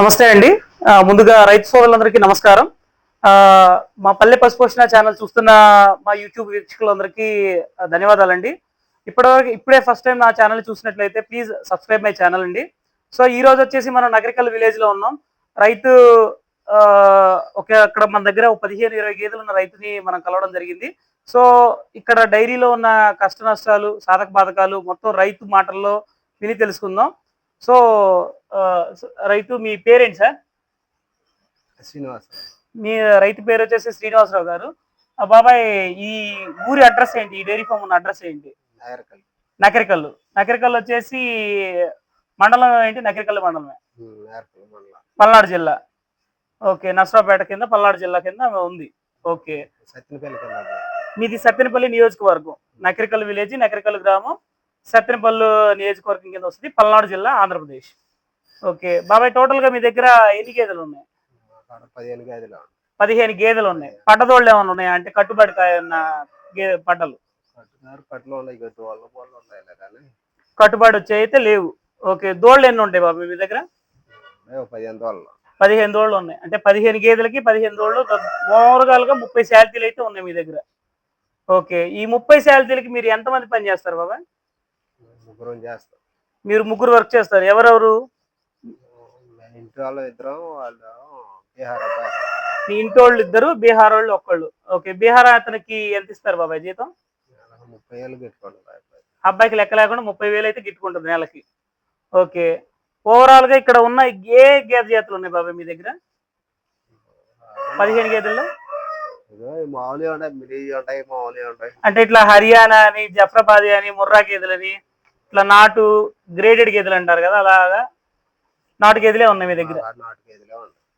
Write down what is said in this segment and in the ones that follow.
నమస్తే అండి. ముందుగా రైతు సోదరులందరికీ నమస్కారం. మా పల్లె పశుపోషణ ఛానల్ చూస్తున్న మా యూట్యూబ్ వీక్షకులందరికీ ధన్యవాదాలండి. ఇప్పటివరకు ఇప్పుడే ఫస్ట్ టైం నా ఛానల్ చూసినట్లయితే ప్లీజ్ సబ్స్క్రైబ్ మై ఛానల్ అండి. సో ఈ రోజు వచ్చేసి మనం నగరికల్ విలేజ్లో ఉన్నాం. రైతు ఒక అక్కడ మన దగ్గర ఒక పదిహేను ఇరవై గేదెలు ఉన్న రైతుని మనం కలవడం జరిగింది. సో ఇక్కడ డైరీలో ఉన్న కష్ట నష్టాలు సాధక బాధకాలు మొత్తం రైతు మాటల్లో విని తెలుసుకుందాం. సో రైతు మీ పేరేంటి సార్ శ్రీనివాస్. మీ రైతు పేరు వచ్చేసి శ్రీనివాసరావు గారు. బాబాయ్ ఈ ఊరి అడ్రస్ ఏంటి? ఈ డైరీ ఫామ్ ఉన్న అడ్రస్ ఏంటి? నాగరికల్. నకరికల్లు. నకరికల్లు వచ్చేసి మండలం ఏంటి? నకరికల్లు మండలమే. పల్నాడు జిల్లా. ఓకే నసరాపేట కింద పల్నాడు జిల్లా కింద ఉంది. ఓకే. మీది సత్తెనపల్లి నియోజకవర్గం. నకరికల్లు విలేజ్ నకరికల్లు గ్రామం సత్తెనపల్లి నియోజకవర్గం కింద వస్తుంది పల్నాడు జిల్లా ఆంధ్రప్రదేశ్. ఓకే బాబాయ్ టోటల్గా మీ దగ్గర ఎన్ని గేదెలు ఉన్నాయి? పదిహేను గదిలో పదిహేను గేదెలు ఉన్నాయి. పడ్డదోళ్ళు ఏమైనా ఉన్నాయా? అంటే కట్టుబడి ఉన్న కానీ. కట్టుబడి వచ్చి అయితే లేవు. ఓకే దోళ్ళు ఎన్ని ఉంటాయి బాబు మీ దగ్గర? పదిహేను దోళ్ళు. ఉన్నాయి. అంటే పదిహేను గేదెలకి పదిహేను దోళ్ళు ఓవరాల్గా ముప్పై శాలరీలు అయితే ఉన్నాయి మీ దగ్గర. ఓకే ఈ ముప్పై శాలరీలకి మీరు ఎంతమంది పని చేస్తారు బాబా ముగ్గురం చేస్తాం. మీరు ముగ్గురు వర్క్ చేస్తారు. ఎవరెవరు? ఇంటి వాళ్ళు ఇద్దరం వాళ్ళు బీహార్ అబ్బాయి. మీ ఇంటోళ్ళు ఇద్దరు బీహార్ వాళ్ళు ఒక్కళ్ళు. ఓకే బీహార్ అతనికి ఎంత ఇస్తారు బాబాయ్ జీతం? ముప్పై పెట్టుకుంటారు అబ్బాయి అబ్బాయికి లెక్క లేకుండా ముప్పై వేలు అయితే గిట్టుకుంటుంది నెలకి. ఓకే ఓవరాల్గా ఇక్కడ ఉన్న ఏ గేదె జాతులు ఉన్నాయి బాబాయ్ మీ దగ్గర? పదిహేను గేదెల్లో? మామూలుగా ఉంటాయి మామూలుగా ఉంటాయి. అంటే ఇట్లా హర్యానా అని జఫ్రాబాదీ అని ముర్రా గేదెలని ఇట్లా నాటు గ్రేడెడ్ గేదెలు అంటారు కదా అలాగా? నాటు గేదెలే ఉన్నాయి మీ దగ్గర? నాటు గదిలో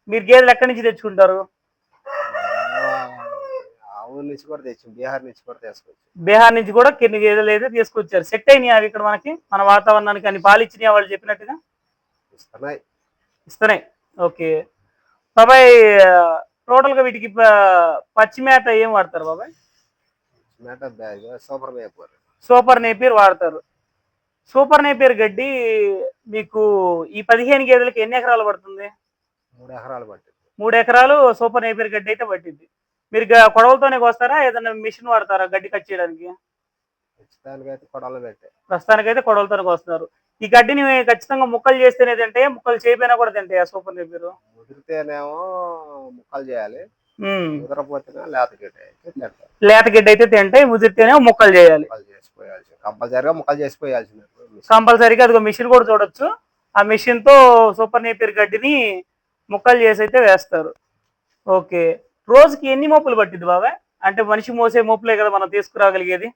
మీరు గేదెలు ఎక్కడి నుంచి తెచ్చుకుంటారు? ఆవు నుంచి కూడా తెచ్చి బీహార్ నుంచి కూడా తీసుకొచ్చి. బీహార్ నుంచి కూడా కొన్ని గేదెలు అయితే తీసుకొచ్చారు. సెట్ అయినాయి అవి ఇక్కడ మనకి మన వాతావరణానికి అన్ని పాలిచ్చినాయి వాళ్ళు చెప్పినట్టుగా? ఇస్తున్నాయి. ఇస్తున్నాయి. ఓకే. బాబాయ్ టోటల్గా వీటికి పచ్చి మేత ఏం వాడతారు బాబాయ్? సూపర్ సూపర్ నేపియర్ వాడతారు. సూపర్ నేపియర్ గడ్డి మీకు ఈ పదిహేను గేదెలకి ఎన్ని ఎకరాలు పడుతుంది? మూడు ఎకరాలు పట్టింది. మూడు ఎకరాలు సూపర్ నేపియర్ గడ్డి అయితే పట్టింది. మీరు కొడవలతోనే కోస్తారా? ఏదైనా మిషన్ వాడతారా గడ్డి కట్ చేయడానికి? పెట్టే. ప్రస్తుతానికైతే కొడవలతోనే కోస్తున్నారు. ఈ గడ్డిని ఖచ్చితంగా ముక్కలు చేస్తేనే తింటే ముక్కలు చేయపోయినా కూడా తింటాయి సూపర్ నేపియర్ ముదిరితేనేమో ముక్కలు చేయాలి. అయితే లేత గడ్డి అయితే తింటాయి. ముదిరితేనే ముక్కలు చేయాలి. కంపల్సరీగా ముక్కలు చేసిపోయాల్సిందే కంపల్సరీగా అదిగో మిషన్ కూడా చూడొచ్చు. ఆ మిషన్తో సూపర్ నేపియర్ గడ్డిని ముక్కలు చేసి అయితే వేస్తారు. ఓకే. రోజుకి ఎన్ని మోపులు పట్టింది బాబాయ్ అంటే మనిషి మోసే మోపులే కదా మనం తీసుకురాగలిగేది.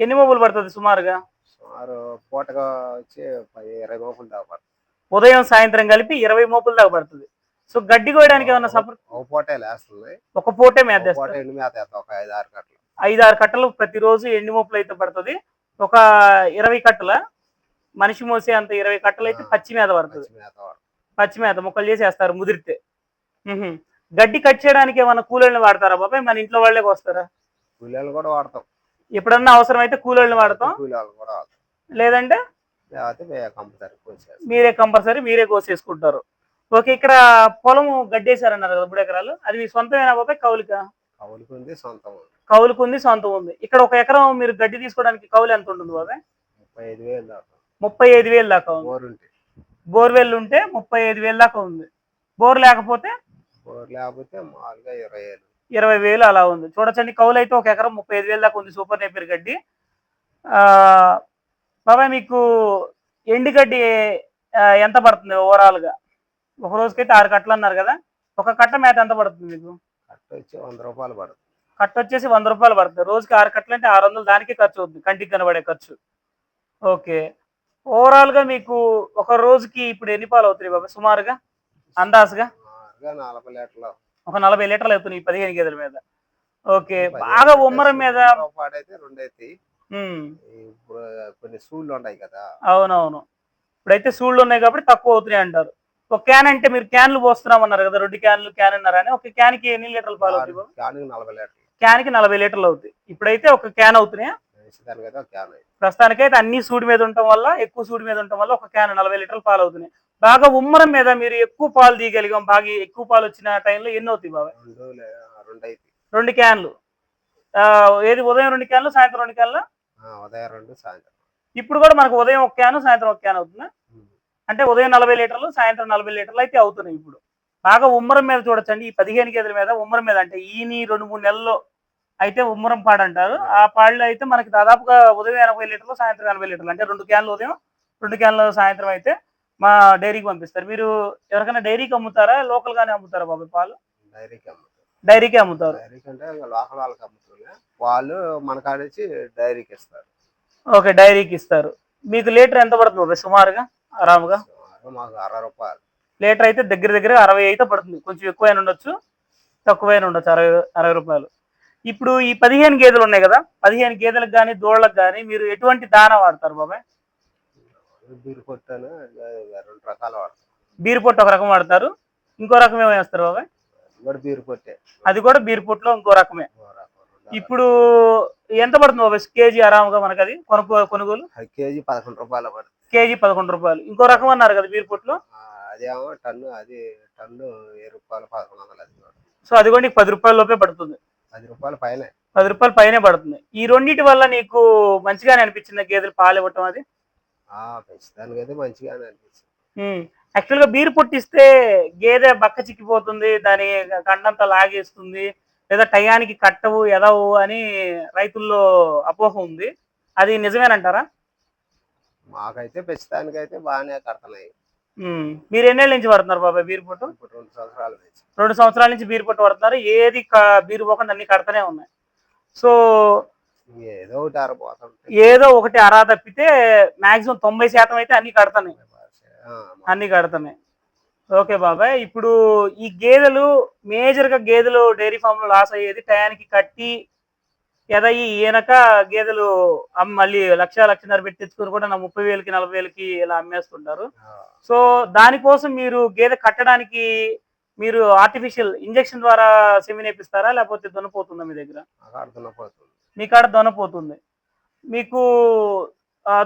ఎన్ని మోపులు పడుతుంది సుమారుగా? సుమారు పూటగా వచ్చి పది ఇరవై మోపులు దాకా పడుతుంది. ఉదయం సాయంత్రం కలిపి ఇరవై మోపులు దాకా పడుతుంది. సో గడ్డి కోయడానికి ఏమన్నా సపర్ ఒక పూటే లేస్తుంది. ఒక పూటే ఎండు మేత ఒక ఐదు ఆరు కట్టలు. ఐదు ఆరు కట్టలు ప్రతిరోజు ఎండి మోపులు అయితే పడుతుంది? ఒక ఇరవై కట్టల? మనిషి మోసే అంత ఇరవై కట్టలు అయితే పచ్చి మీద పడుతుంది. పచ్చి మేత ముక్కలు చేసి వేస్తారు ముదిరితే. గడ్డి కట్ చేయడానికి ఏమైనా కూలోళ్ళని వాడతారా బాబాయ్? మన ఇంట్లో వాళ్ళే వస్తారా కూలీలు కూడా వాడతాం. ఎప్పుడన్నా అవసరం అయితే కూలోళ్ళని వాడతాం. లేదంటే? మీరే కంపల్సరీ మీరే కోసేసుకుంటారు. ఓకే ఇక్కడ పొలం గడ్డేశారన్నారు కదా మూడు ఎకరాలు. అది మీ సొంతమేనా బాబాయ్? కౌలుక? కవులుకు ఉంది సొంతం ఉంది. కౌలుకు ఉంది సొంతం ఉంది. ఇక్కడ ఒక ఎకరం మీరు గడ్డి తీసుకోవడానికి కౌలు ఎంత ఉంటుంది బాబాయ్? ముప్పై ఐదు వేలు దాకా ముప్పై ఐదు వేలు దాకా ఉంది. బోర్వెల్ ఉంటే ముప్పై ఐదు వేలు దాకా ఉంది. బోర్ లేకపోతే? బోర్ లేకపోతే మామూలుగా ఇరవై వేలు. ఇరవై వేలు అలా ఉంది. చూడొచ్చండి కౌలు అయితే ఒక ఎకరం ముప్పై ఐదు వేలు దాకా ఉంది సూపర్ నేపియర్ గడ్డి. ఆ, బాబాయ్ మీకు ఎండి గడ్డి ఎంత పడుతుంది ఓవరాల్గా ఒక రోజుకైతే ఆరు కట్టలు అన్నారు కదా ఒక కట్ట మేత ఎంత పడుతుంది మీకు? కట్ట వచ్చి వంద రూపాయలు పడుతుంది. కట్ట వచ్చేసి వంద రూపాయలు పడుతుంది. రోజుకి ఆరు కట్టలు అంటే ఆరు వందలు దానికి ఖర్చు అవుతుంది కంటికి కనబడే ఖర్చు. ఓకే. ఓవరాల్గా మీకు ఒక రోజుకి ఇప్పుడు ఎన్ని పాలు అవుతాయి బాబా? సుమారుగా? అందాజుగా? నలభై లీటర్లు ఒక నలభై లీటర్లు అవుతున్నాయి పదిహేను గేదెల మీద. ఓకే. బాగా ఉమ్మరం మీద పాడైతే ఇప్పుడు కొన్ని సూళ్ళు ఉన్నాయి కదా. అవునవును. ఇప్పుడైతే సూళ్ళు ఉన్నాయి కాబట్టి తక్కువ అవుతున్నాయి అంటారు. ఒక క్యాన్ అంటే మీరు క్యాన్లు పోస్తున్నామన్నారు కదా రెండు క్యాన్లు క్యాన్ అన్నారని. ఒక క్యాన్కి ఎన్ని లీటర్లు పాలు? క్యాన్కి నలభై లీటర్లు. క్యాన్కి నలభై లీటర్లు అవుతాయి ఇప్పుడైతే ఒక క్యాన్ అవుతున్నాయా? ప్రస్తుతానికైతే అన్ని సూడి మీద ఉండటం వల్ల ఎక్కువ సూడి మీద ఉండటం వల్ల ఒక క్యాన్ నలభై లీటర్లు పాలు అవుతున్నాయి. బాగా ఉమ్మరం మీద మీరు ఎక్కువ పాలు తీయగలిగాం. బాగా ఎక్కువ పాలు వచ్చిన టైంలో ఎన్ని అవుతాయి బాబాయ్? రెండు క్యాన్లు ఆ, ఏది ఉదయం రెండు క్యాన్లు సాయంత్రం రెండు క్యాన్లు ఉదయం రెండు సాయంత్రం. ఇప్పుడు కూడా మనకు ఉదయం ఒక క్యాను సాయంత్రం ఒక క్యాన్ అవుతుందా? ఉమ్. అంటే ఉదయం నలభై లీటర్లు సాయంత్రం నలభై లీటర్లు అయితే అవుతున్నాయి ఇప్పుడు. బాగా ఉమ్మరం మీద చూడొచ్చండి. ఈ పదిహేను గేదెల మీద ఉమ్మరం మీద అంటే ఈని రెండు మూడు నెలల్లో అయితే ఉమ్మరం పాడు అంటారు. ఆ పాళ్ళు అయితే మనకి దాదాపుగా ఉదయం ఎనభై లీటర్లు సాయంత్రం ఎనభై లీటర్లు. అంటే రెండు క్యాన్లు ఉదయం రెండు క్యాన్లు సాయంత్రం అయితే మా డైరీకి పంపిస్తారు. మీరు ఎవరికైనా డైరీకి అమ్ముతారా? లోకల్ గానే అమ్ముతారా బాబాయ్ పాలు? డైరీకి అమ్ముతారు. డైరీకి అమ్ముతారు. లోకల్ వాళ్ళకి వాళ్ళు మన కాడేసి డైరీకి ఇస్తారు. ఓకే డైరీకి ఇస్తారు. మీకు లీటర్ ఎంత పడుతుంది బాబాయ్ సుమారుగా ఆరాముగా? మాకు అరవై రూపాయలు. లీటర్ అయితే దగ్గర దగ్గర అరవై అయితే పడుతుంది. కొంచెం ఎక్కువైనా ఉండొచ్చు తక్కువైనా ఉండొచ్చు అరవై అరవై రూపాయలు. ఇప్పుడు ఈ పదిహేను గేదెలు ఉన్నాయి కదా పదిహేను గేదెలకు కానీ దూడలకు కానీ మీరు ఎటువంటి దానా వాడతారు బాబాయ్? బీరు కొట్టాను రెండు రకాలు వాడతాం. బీర్ పొట్టు ఒక రకం వాడతారు ఇంకో రకం ఏమో వేస్తారు బాబాయ్? బీరు కొట్టే అది కూడా బీర్ పొట్టులో ఇంకో రకమే. ఇప్పుడు ఎంత పడుతుంది బాబాయ్? కేజీ ఆరాముగా మనకు అది కొనుగో కొనుగోలు. కేజీ పదకొండు రూపాయలు పడుతుంది. కేజీ పదకొండు రూపాయలు. ఇంకో రకం అన్నారు కదా బీర్ పొట్టులో? అదేమో టన్ను అది టన్ను వెయ్యి రూపాయలు పదకొండు వందలు అది. సో అది కూడా నీకు పది రూపాయల లోపే పడుతుంది. పది రూపాయలు పైన. పది రూపాయలు పైనే పడుతుంది. ఈ రెండింటి వల్ల నీకు మంచిగానే అనిపించింది గేదెలు పాలు ఇవ్వటం అది? పెంచడానికి అయితే మంచిగానే అనిపించింది యాక్చువల్గా బీరు పుట్టిస్తే గేదె బక్క చిక్కిపోతుంది దాని కండంతా లాగేస్తుంది లేదా టయానికి కట్టవు ఎదవు అని రైతుల్లో అపోహ ఉంది. అది నిజమేనంటారా? మాకైతే పెంచడానికి అయితే బాగానే కడుతున్నాయి ఉమ్. మీరు ఎన్నేళ్ళ నుంచి పడుతున్నారు బాబాయ్ బీరు పుట్టు? రెండు సంవత్సరాలు నుంచి. బీరు పుట్టు పడుతున్నారు ఏది బీరు పోకుండా అన్ని కడతానే ఉన్నాయి. సో ఏదో ఒకటి ఏదో ఒకటి అరా తప్పితే మాక్సిమం తొంభై శాతం అయితే అన్ని కడతాయి అన్ని కడతామే ఓకే బాబాయ్ ఇప్పుడు ఈ గేదెలు మేజర్గా గేదెలు డైరీ ఫామ్లో లాస్ అయ్యేది టయానికి కట్టి ఎదయి ఈయనక గేదెలు మళ్ళీ లక్ష లక్షన్నర పెట్టి తెచ్చుకొని కూడా నా ముప్పై వేలకి నలభై వేలకి ఇలా అమ్మేస్తుంటారు. సో దానికోసం మీరు గేదె కట్టడానికి మీరు ఆర్టిఫిషియల్ ఇంజెక్షన్ ద్వారా సెమినేపిస్తారా లేకపోతే దున్నపోతుందా మీ దగ్గర? మీ కాడ దున్నపోతుంది మీకు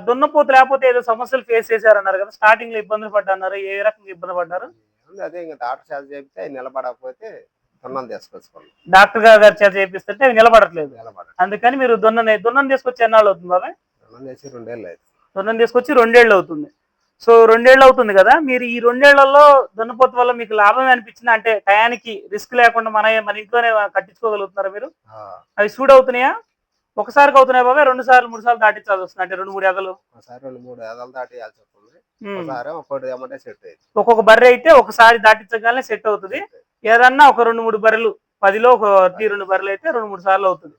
దున్నపోతు లేకపోతే ఏదో సమస్యలు ఫేస్ చేశారన్నారు కదా స్టార్టింగ్లో ఇబ్బందులు పడ్డారు ఏ రకంగా ఇబ్బంది పడ్డారు? అదే ఇంకా డాక్టర్ చేత చెప్తే అవి నిలబడకపోతే దున్నం తీసుకొచ్చుకోండి. డాక్టర్ గారి చేత చేపిస్తుంటే అవి నిలబడట్లేదు. నిలబడ అందుకని మీరు దున్నని దున్నం తీసుకొచ్చి ఎన్నాళ్ళు అవుతుంది బాబాయ్? దున్నం చేసి రెండేళ్ళు అయితే దున్నం తీసుకొచ్చి రెండేళ్ళు అవుతుంది. సో రెండేళ్ళు అవుతుంది కదా మీరు ఈ రెండేళ్ళలో దున్నపోతు వల్ల మీకు లాభం అనిపించింది? అంటే టయానికి రిస్క్ లేకుండా మన మన ఇంట్లోనే కట్టించుకోగలుగుతున్నారా మీరు? అవి సూట్ అవుతున్నాయా ఒకసారికి అవుతున్నాయి బాబాయ్? రెండు సార్లు మూడు సార్లు దాటించాల్సి వస్తుంది. అంటే రెండు మూడు ఎదలు ఒకసారి రెండు మూడు వస్తుంది. ఒకసారి ఏమంటే సెట్ అయింది ఒక్కొక్క బర్రె అయితే ఒకసారి దాటించగానే సెట్ అవుతుంది. ఏదన్నా ఒక రెండు మూడు బర్రెలు పదిలో ఒక ఒకటి రెండు బర్రెలు అయితే రెండు మూడు సార్లు అవుతుంది.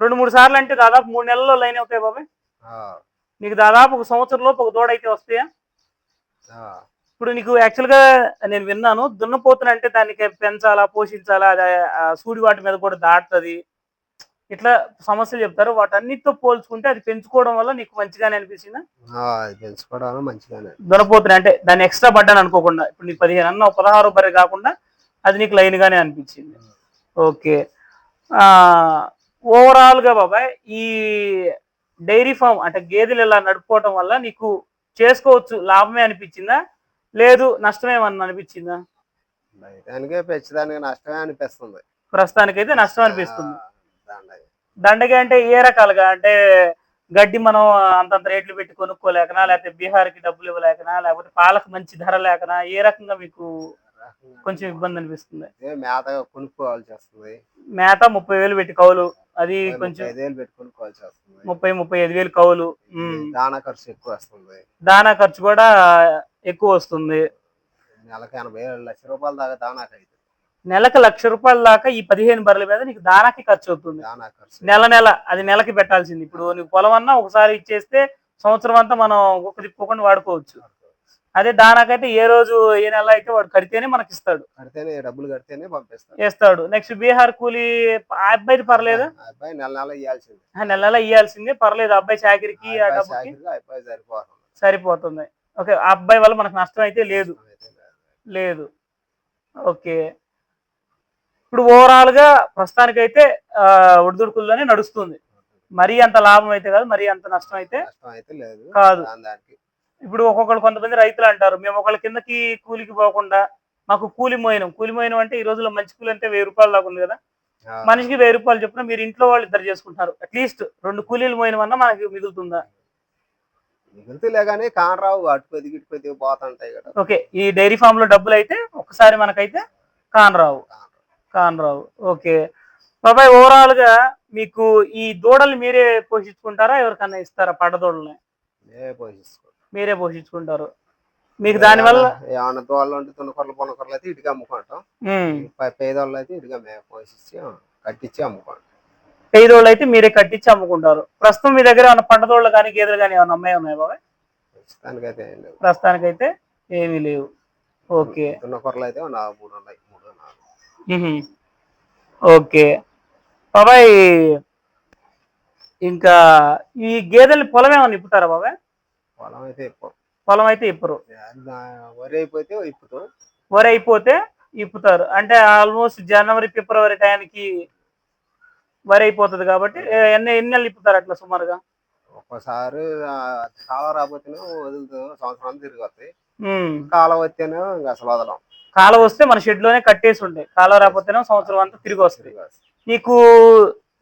రెండు మూడు సార్లు అంటే దాదాపు మూడు నెలల్లో లైన్ అవుతాయి బాబాయ్? నీకు దాదాపు ఒక సంవత్సరం లోపు ఒక దూడ అయితే వస్తాయా ఇప్పుడు నీకు యాక్చువల్గా నేను విన్నాను దున్నపోతులు అంటే దానికి పెంచాలా పోషించాలా అది సూడి వాటి మీద కూడా దాటుతుంది. ఇట్లా సమస్యలు చెప్తారు. వాటన్నిటితో పోల్చుకుంటే అది పెంచుకోవడం వల్ల నీకు మంచిగానే అనిపించిందా పెంచుకోవడం మంచిగానే. దున్నపోతుని అంటే దాన్ని ఎక్స్ట్రా పడ్డాను అనుకోకుండా ఇప్పుడు నీకు పదిహేను అన్న పదహారు బర్రె కాకుండా అది నీకు లైన్ గానే అనిపించింది. ఓకే. ఓవరాల్గా బాబాయ్ ఈ డైరీ ఫామ్ అంటే గేదెలు ఇలా నడుపుకోవటం వల్ల నీకు చేసుకోవచ్చు లాభమే అనిపించిందా? లేదు నష్టమేమన్నా అనిపించిందా? పెంచడానికి నష్టమే అనిపిస్తుంది. ప్రస్తుతానికైతే నష్టం అనిపిస్తుంది. దండగా అంటే ఏ రకాలుగా? అంటే గడ్డి మనం అంతంత రేట్లు పెట్టి కొనుక్కోలేకనా? లేకపోతే బీహార్కి డబ్బులు ఇవ్వలేకనా? లేకపోతే పాలకు మంచి ధర లేకనా? ఏ రకంగా మీకు కొంచెం ఇబ్బంది అనిపిస్తుంది. మేత కొనుక్కోవాల్సి వస్తుంది. మేత ముప్పై వేలు పెట్టి కౌలు అది కొంచెం ముప్పై ఐదేళ్ళు పెట్టి కొనుక్కోవాల్సి వస్తుంది. ముప్పై ముప్పై ఐదు వేలు కౌలు. దానా ఖర్చు ఎక్కువ వస్తుంది. దానా ఖర్చు కూడా ఎక్కువ వస్తుంది. నెలకు ఎనభై ఏడు లక్ష రూపాయల దాకా దానాకి అవుతుంది నెలకు లక్ష రూపాయల దాకా ఈ పదిహేను బర్రెల మీద నీకు దానాకి ఖర్చు అవుతుంది. దానా ఖర్చు. నెల నెల అది నెలకి పెట్టాల్సింది. ఇప్పుడు నీకు పొలం అన్నా ఒకసారి ఇచ్చేస్తే సంవత్సరం అంతా మనం ఒక తిప్పుకొని వాడుకోవచ్చు. అదే దానాకైతే ఏ రోజు ఏ నెల అయితే వాడు కడితేనే మనకి ఇస్తాడు కడితేనే డబ్బులు కడితేనే పంపిస్తాడు. వేస్తాడు. నెక్స్ట్ బీహార్ కూలీ ఆ అబ్బాయిది పర్లేదు? అబ్బాయి నెల నెల ఇవ్వాల్సింది ఆ నెల నెల ఇయ్యాల్సిందే పర్లేదు. అబ్బాయి చాకరికి ఆ డబ్బుకి అబ్బాయి సరిపోతుంది. ఓకే ఆ అబ్బాయి వల్ల మనకు నష్టం అయితే లేదు. లేదు. ఓకే. ఇప్పుడు ఓవరాల్గా ప్రస్తుతానికైతే ఆ, ఒడిదుడుకుల్లోనే నడుస్తుంది. మరీ అంత లాభం అయితే కాదు మరీ అంత నష్టం అయితే కాదు. ఇప్పుడు ఒక్కొక్కరు కొంతమంది రైతులు అంటారు మేము ఒకళ్ళ కిందకి కూలికి పోకుండా మాకు కూలి మోయినం. కూలి మోయినం అంటే ఈ రోజుల్లో మంచి కూలి అంటే వెయ్యి రూపాయలు దాకా ఉంది కదా. మనిషికి వెయ్యి రూపాయలు చెప్పిన మీరు ఇంట్లో వాళ్ళు ఇద్దరు చేసుకుంటారు. అట్లీస్ట్ రెండు కూలీలు మోయినం అన్నా మనకి మిగులుతుందా? మిగులుతులే కానీ కానరావు పోతుంటాయి కదా. ఓకే ఈ డైరీ ఫామ్లో డబ్బులు అయితే ఒకసారి మనకైతే కానరావు. కానరావు. ఓకే. బాబాయ్ ఓవరాల్గా మీకు ఈ దూడలు మీరే పోషించుకుంటారా? ఎవరికన్నా ఇస్తారా పడ్డదూడల్ని ఏ పోషిస్తాం మీరే పోషించుకుంటారు. మీకు దానివల్ల ఏమన్నా దోళ్ళు ఉంటే తున్నకొరలు పొన్నకొరలు అయితే ఇటుగా అమ్ముకుంటాం. ఉమ్, ప- పేదోళ్ళు అయితే ఇటుగా మేము పోషించి కట్టించి అమ్ముకుంటాం. ఐదోళ్ళు అయితే మీరే కట్టించి అమ్ముకుంటారు. ప్రస్తుతం మీ దగ్గర ఏమైనా పండదోళ్ళు కానీ గేదెలు కానీ ఏమైనా అమ్మాయి ఉన్నాయి బాబాయ్? ప్రస్తుతానికైతే ప్రస్తుతానికైతే ఏమీ లేవు. ఓకే. తున్నకొరలు అయితే మూడు ఉన్నాయి మూడు నాలుగు. ఓకే. బాబాయ్ ఇంకా ఈ గేదెలు పొలం ఏమన్నా ఇప్పుతారా బాబాయ్? పొలం అయితే పొలం అయితే ఇప్పరు వరి అయిపోతే ఇప్పుతాం. వరి అయిపోతే ఇప్పుతారు. అంటే ఆల్మోస్ట్ జనవరి ఫిబ్రవరి టైంకి వరి అయిపోతుంది కాబట్టి ఎన్ని ఎన్ని నెలలు ఇప్పుతారు అట్లా సుమారుగా? ఒక్కసారి కాలం రాకపోతేనే వదులుతాం సంవత్సరం తిరిగి వస్తాయి. కాలం వస్తేనే ఇంకా అసలు వదలం. కాల వస్తే మన షెడ్లోనే కట్టేసి ఉంటాయి కాల రాకపోతేనే సంవత్సరం అంతా తిరిగి వస్తుంది నీకు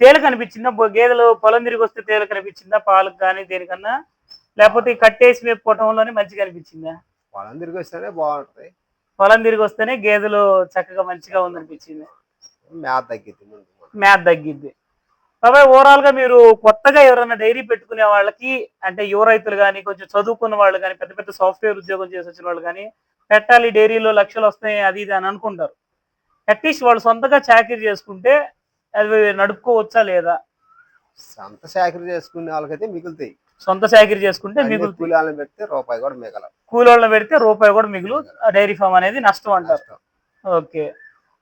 తేలిక అనిపించిందా? గేదెలు పొలం తిరిగి వస్తే తేలిక అనిపించిందా? పాలకు కానీ దేనికన్నా? లేకపోతే కట్టేసి మేపుకోవటంలోనే మంచిగా అనిపించిందా? పొలం తిరిగి వస్తేనే బాగుంటుంది. పొలం తిరిగి వస్తేనే గేదెలు చక్కగా మంచిగా ఉందనిపించింది. మేత తగ్గిద్ది మ్యాథ్ తగ్గిద్ది. బాబాయ్ ఓవరాల్గా మీరు కొత్తగా ఎవరైనా డైరీ పెట్టుకునే వాళ్ళకి అంటే యువ రైతులు కానీ కొంచెం చదువుకున్న వాళ్ళు కానీ పెద్ద పెద్ద సాఫ్ట్వేర్ ఉద్యోగం చేసి వచ్చిన వాళ్ళు కానీ పెట్టాలి డైరీలో లక్షలు వస్తాయి అది ఇది అని అనుకుంటారు. అట్లీస్ట్ వాళ్ళు సొంతగా చాకరీ చేసుకుంటే అది నడుపుకోవచ్చా లేదా? సొంత చాకరీ చేసుకునే వాళ్ళకైతే మిగులుతాయి. సొంత చాకరీ చేసుకుంటే మిగులుతుంది కూలీలను పెడితే రూపాయి కూడా మిగల కూలోళ్ళని పెడితే రూపాయి కూడా మిగులు. డైరీ ఫామ్ అనేది నష్టం అంటారు. ఓకే.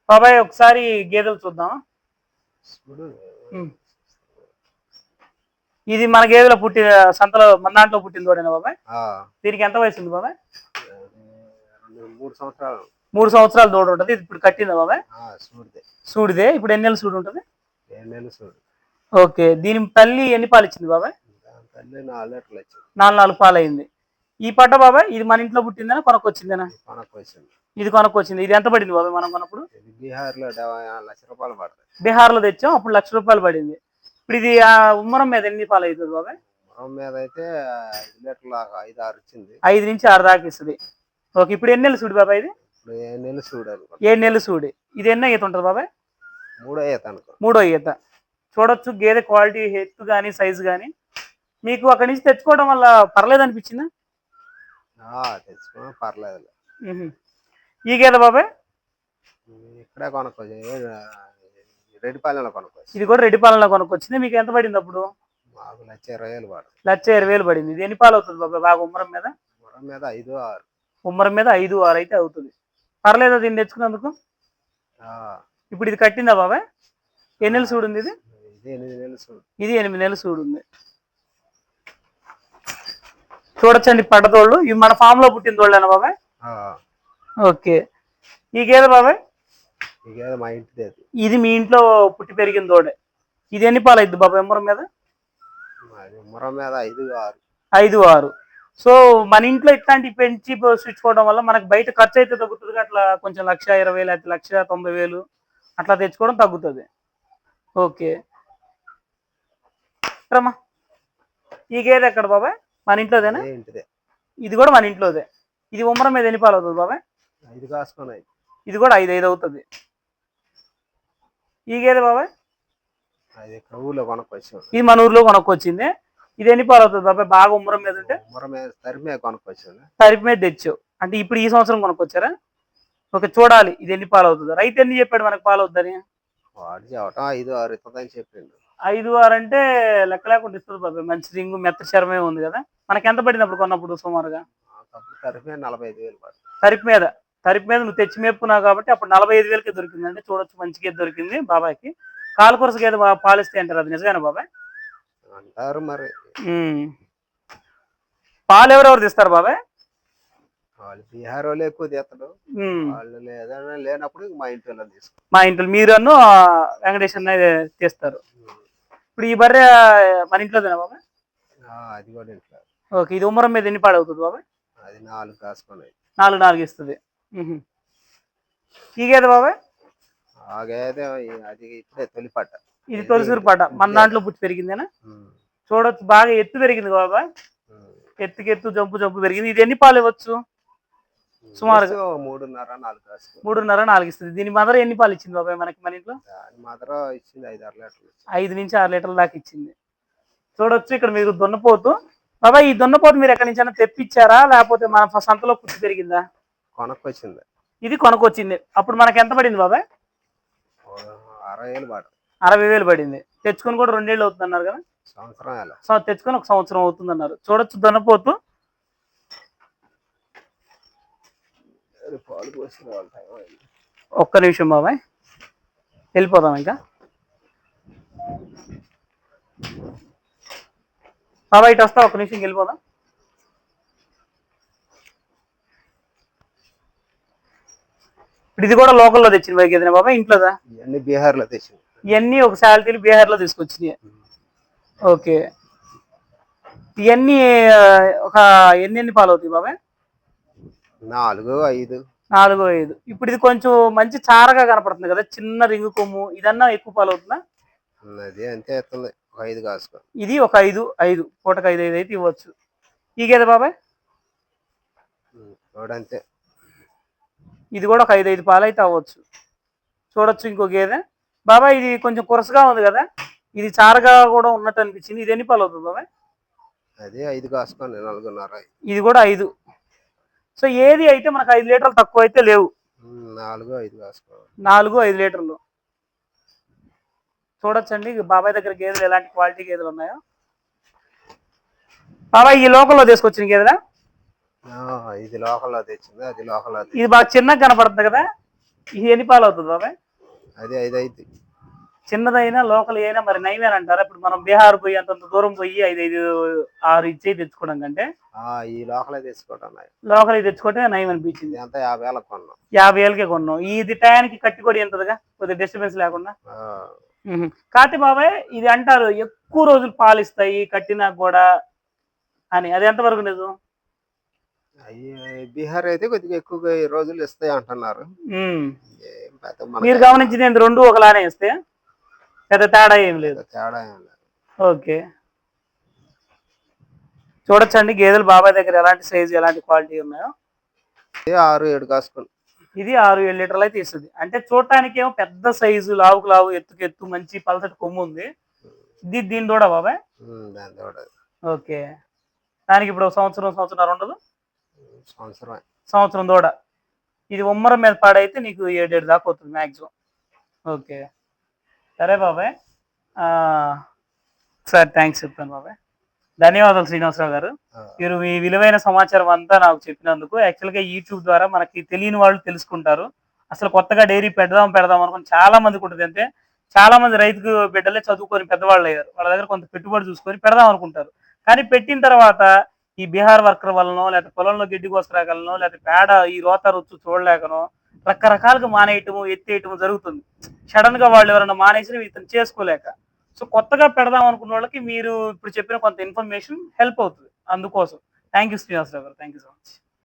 బాబాయ్ ఒకసారి గేదెలు చూద్దాం. ఇది మన గేదెలో పుట్టిన సంతలో మన దాంట్లో పుట్టిన తోడేనా బాబాయ్? దీనికి ఎంత వయసు ఉంది బాబాయ్? మూడు సంవత్సరాలు. మూడు సంవత్సరాలు దూడ ఉంటుంది. ఇది ఇప్పుడు కట్టిందా బాబాయ్? సూడిదే. ఇప్పుడు ఎన్ని నెలలు సూడి ఉంటుంది? ఓకే. దీని తల్లి ఎన్ని పాలు ఇచ్చింది బాబాయ్? తల్లి నాలుగు వచ్చింది నాలుగు నాలుగు పాలు అయింది ఈ పట్ట బాబాయ్ ఇది మన ఇంట్లో పుట్టిందేనా కొనకొచ్చిందేనా కొనకు వచ్చింది ఇది కొనకొచ్చింది ఇది ఎంత పడింది బాబాయ్ మనం కొన్నప్పుడు? బీహార్లో లక్ష రూపాయలు పడతాయి బీహార్లో తెచ్చాం అప్పుడు లక్ష రూపాయలు పడింది. ఇప్పుడు ఇది ఆ ఉమ్మరం మీద ఎన్ని పాలు అవుతుంది బాబాయ్? మొరం మీద అయితే ఐదు లీటర్ల ఐదు ఆరు వచ్చింది. ఐదు నుంచి ఆరు దాకా ఇస్తుంది. ఓకే ఇప్పుడు ఎన్ని నెలలు సూడి బాబాయ్ ఇది? ఏడు నెలలు చూడు ఏడు నెలలు సూడి. ఇది ఎన్నో ఈత ఉంటుంది బాబాయ్? మూడో ఈత అనుకో మూడో ఈత. చూడొచ్చు గేదె క్వాలిటీ హెత్ కానీ సైజు కానీ మీకు అక్కడి నుంచి తెచ్చుకోవడం వల్ల పర్లేదు అనిపించిందా? ఆ, తెచ్చుకో పర్లేదు. ఈ గేదె బాబాయ్? ఇక్కడే కొనుక్కోవచ్చు రెడ్డిపాలెంలో కొనుక్కోవచ్చు ఇది కూడా రెడ్డి పాలనలో కొనుక్కొచ్చింది. మీకు ఎంత పడింది అప్పుడు? మాకు లక్ష ఇరవై వేలు పడదు. లక్ష ఇరవై వేలు పడింది. ఇది ఎన్ని పాలు అవుతుంది బాబాయ్? బాగా ఉమ్మరం మీద? మొరం మీద ఐదు ఆరు. ఉమ్మరం మీద ఐదు ఆరు అయితే అవుతుంది. పర్లేదా దీన్ని తెచ్చుకున్నందుకు? ఇప్పుడు ఇది కట్టిందా బాబాయ్? ఎన్ని నెలలు చూడుంది ఇది? ఇది ఎనిమిది నెలలు చూడు ఇది ఎనిమిది నెలలు చూడుంది చూడొచ్చండి పడ్డతోళ్ళు ఇవి మన ఫామ్లో పుట్టిన తోళ్ళేనా బాబాయ్? ఓకే. ఈ గేదె బాబాయ్? ఇది మీ ఇంట్లో పుట్టి పెరిగిన తోడే ఇది ఎన్ని పాలు అయింది బాబాయ్ ఉమ్మరం మీద? మాది మొరం మీద ఐదు ఆరు. ఐదు ఆరు. సో మన ఇంట్లో ఇట్లాంటి పెంచి పోషించుకోవడం వల్ల మనకు బయట ఖర్చు అయితే తగ్గుతుంది అట్లా కొంచెం లక్ష ఇరవై వేలు అయితే లక్ష తొంభై వేలు అట్లా తెచ్చుకోవడం తగ్గుతుంది. ఓకే. రమ్మా. ఈ గేదె ఎక్కడ బాబాయ్? మన ఇంట్లోదేనా? ఇంటిదే. ఇది కూడా మన ఇంట్లోదే. ఇది ఉమ్మరం మీద ఎన్ని పాలు అవుతుంది బాబాయ్? ఐదు కాసుకొని ఇది కూడా ఐదు ఐదు అవుతుంది. ఈ గేదె బాబాయ్? అది ఇక్కడ ఊళ్ళో కొనుక్కొచ్చాం ఇది మన ఊర్లో కొనుక్కొచ్చింది. ఇది ఎన్ని పాలు అవుతుంది బాబాయ్? బాగా ఉమ్మరం మీద ఉంటే? మీద తరిపి మీద తెచ్చావు అంటే ఇప్పుడు ఈ సంవత్సరం కొనుక్కొచ్చారా? ఓకే చూడాలి ఇది ఎన్ని పాలు అవుతుందో. రైతు ఎన్ని చెప్పాడు మనకు పాలు అవుతుందని? వాడు చెప్పటం ఐదు ఆరు ఇస్తుందని చెప్పిండు. ఐదు ఆరు అంటే లెక్క లేకుండా ఇస్తుంది బాబాయ్ మంచి రింగు మెత్త చర్మే ఉంది కదా. మనకి ఎంత పడింది అప్పుడు కొన్నప్పుడు సుమారుగా? అప్పుడు తరిమే నలభై ఐదు వేలు తరిపి మీద. తరిపి మీద నువ్వు తెచ్చి మేపుకున్నావు కాబట్టి అప్పుడు నలభై ఐదు వేలకి దొరికింది అంటే చూడొచ్చు మంచి గేదె దొరికింది బాబాయ్కి. కాలు కొరస గేదె పాలిస్తే అంటారు అది నిజమేనా బాబాయ్? అంటారు మరి. పాలు ఎవరెవరు తీస్తారు బాబాయ్? వాళ్ళు బీహార్ వాళ్ళు ఎక్కువ తీస్తాడు ఉమ్. వాళ్ళు లేదన్నా లేనప్పుడు మా ఇంటి వాళ్ళని తీసుకో మా ఇంట్లో మీరు అన్ను అన్న తీస్తారు. ఇప్పుడు ఈ బర్రె మన ఆ, అది కూడా ఇంట్లో. ఓకే ఇది ఉమ్మరం మీద ఎన్ని పాడవుతుంది బాబాయ్? అది నాలుగు కాసుకున్నాయి నాలుగు నాలుగు ఇస్తుంది. ఈ గేదె అది ఇప్పుడే తొలిపట్ట ఇది తొలిసూరు పాట. మన దాంట్లో పుట్టి పెరిగిందేనా? చూడొచ్చు బాగా ఎత్తు పెరిగింది బాబాయ్. ఉమ్. ఎత్తుకి ఎత్తు జంపు జంపు పెరిగింది. ఇది ఎన్ని పాలు ఇవ్వచ్చు? సుమారుగా. సో మూడున్నర నాలుగు మూడున్నర నాలుగు ఇస్తుంది. దీని మదర్ ఎన్ని పాలు ఇచ్చింది బాబాయ్ మనకి మన ఇంట్లో? మాత్రం ఇచ్చింది ఐదు ఆరు లీటర్లు. ఐదు నుంచి ఆరు లీటర్ల దాకా ఇచ్చింది. చూడొచ్చు ఇక్కడ మీరు దున్నపోతు. బాబాయ్ ఈ దున్నపోతు మీరు ఎక్కడి నుంచి తెప్పించారా? లేకపోతే మన సంతలో పుట్టి పెరిగిందా? కొనక్కొచ్చింది. ఇది కొనుక్కొచ్చింది. అప్పుడు మనకి ఎంత పడింది బాబాయ్? అరవై వేలు అరవై వేలు పడింది. తెచ్చుకొని కూడా రెండేళ్ళు అవుతుంది అన్నారు కదా? సంవత్సరం తెచ్చుకొని ఒక సంవత్సరం అవుతుంది అన్నారు చూడొచ్చు దున్నపోతు. పాలు పోసిన వాళ్ళ టైం అయింది. ఒక్క నిమిషం బాబాయ్. వెళ్ళిపోదాం ఇంకా. బాబాయ్ ఇటు వస్తా ఒక్క నిమిషం వెళ్ళిపోదాం. ఇప్పుడు ఇది కూడా లోకల్లో తెచ్చిన బైక్ ఏదైనా బాబాయ్? ఇంట్లోదా? ఇవన్నీ బీహార్లో తెచ్చింది. ఇవన్నీ ఒక శాలరీలు బీహార్లో తీసుకొచ్చినాయి. ఓకే. ఇవన్నీ ఒక ఎన్ని ఎన్ని పాలు అవుతాయి బాబాయ్? నాలుగు ఐదు. నాలుగు ఐదు. ఇప్పుడు ఇది కొంచెం మంచి చారగా కనపడుతుంది కదా చిన్న రింగు కొమ్ము ఇదన్నా ఎక్కువ పాలు అవుతుందా అది అంతే ఒక ఐదు కాసుకో. ఇది ఒక ఐదు ఐదు. పూటకు ఐదు ఐదు అయితే ఇవ్వచ్చు. ఈ గేదె బాబాయ్? చూడంతే ఇది కూడా ఒక ఐదు ఐదు పాలు అయితే అవ్వచ్చు. చూడొచ్చు ఇంకో గేదె. బాబాయ్ ఇది కొంచెం కురసగా ఉంది కదా ఇది చారగా కూడా ఉన్నట్టు అనిపించింది. ఇది ఎన్ని పాలు అవుతుంది బాబాయ్? అది ఐదు కాసుకోండి నాలుగున్నర. ఇది కూడా ఐదు. సో ఏది అయితే మనకు ఐదు లీటర్లు తక్కువ అయితే లేవు. నాలుగు ఐదు నాలుగు ఐదు లీటర్లు. చూడొచ్చండి బాబాయ్ దగ్గర గేదెలు ఎలాంటి క్వాలిటీ గేదెలు ఉన్నాయో. బాబాయ్ ఈ లోకల్లో తీసుకొచ్చిన గేదెలా? ఇది లోకల్లో తెచ్చింది అది లోకల్లో. ఇది బాగా చిన్నగా కనపడుతుంది కదా. ఇది ఎన్ని పాలు అవుతుంది బాబాయ్? అది ఐదు ఐదు చిన్నదైనా లోకల్ అయినా మరి నయమేని అంటారా? ఇప్పుడు మనం బీహార్ పోయి అంతంత దూరం పోయి ఐదు ఐదు ఆరు ఇచ్చి తెచ్చుకోవడం కంటే? ఆ, ఈ లోకలే తెచ్చుకోవటం. లోకల్ తెచ్చుకోవటమే నయం అనిపించింది. అంతా యాభై వేలకు కొన్నాం. యాభై వేలకే కొన్నాం. ఇది టయానికి కట్టుబడి ఎంతదిగా? కొద్దిగా డిస్టర్బెన్స్ లేకుండా. కాతి బాబాయ్ ఇది అంటారు ఎక్కువ రోజులు పాలిస్తాయి కట్టినా కూడా అని. అది ఎంతవరకు నిజం? అయ్యి బీహార్ అయితే కొద్దిగా ఎక్కువగా రోజులు ఇస్తాయి అంటున్నారు. మీరు గమనించింది రెండు ఒకలానే ఇస్తే పెద్ద తేడా ఏం లేదు. తేడా ఏం లేదు. ఓకే. చూడొచ్చండి గేదెలు బాబాయ్ దగ్గర ఎలాంటి సైజు ఎలాంటి క్వాలిటీ ఉన్నాయో. ఇది ఆరు ఏడు కాసుకోండి ఇది ఆరు ఏడు లీటర్లు అయితే ఇస్తుంది. అంటే చూడటానికి ఏమో పెద్ద సైజు లావుకు లావు ఎత్తుకు ఎత్తు మంచి పలసటి కొమ్ము ఉంది. ఇది దీని కూడా బాబాయ్? ఓకే. దానికి ఇప్పుడు సంవత్సరం సంవత్సరం ఉండదు? సంవత్సరం సంవత్సరం దూడ ఇది ఉమ్మరం మీద పాడైతే నీకు ఏడేడు దాకా అవుతుంది మ్యాక్సిమం ఓకే. సరే బాబాయ్. ఆ, సరే థ్యాంక్స్ చెప్తాను బాబాయ్. ధన్యవాదాలు శ్రీనివాసరావు గారు. మీరు మీ విలువైన సమాచారం అంతా నాకు చెప్పినందుకు యాక్చువల్గా యూట్యూబ్ ద్వారా మనకి తెలియని వాళ్ళు తెలుసుకుంటారు. అసలు కొత్తగా డైరీ పెడదాం పెడదాం అనుకుని చాలా మందికి ఉంటుంది. అంటే చాలా మంది రైతుకు బిడ్డలే చదువుకొని పెద్దవాళ్ళు అయ్యారు. వాళ్ళ దగ్గర కొంత పెట్టుబడి చూసుకొని పెడదాం అనుకుంటారు. కానీ పెట్టిన తర్వాత ఈ బీహార్ వర్కర్ వలనో లేకపోతే పొలంలో గడ్డి కోసరాకలనో లేకపోతే పేడ ఈ రోత రుచు చూడలేకనో రకరకాలుగా మానేయటము ఎత్తేయటము జరుగుతుంది. సడన్గా వాళ్ళు ఎవరైనా మానేసిన ఇతను చేసుకోలేక. సో కొత్తగా పెడదాం అనుకున్న వాళ్ళకి మీరు ఇప్పుడు చెప్పిన కొంత ఇన్ఫర్మేషన్ హెల్ప్ అవుతుంది. అందుకోసం. థ్యాంక్ యూ శ్రీనివాసరావు గారు. Thank you so much.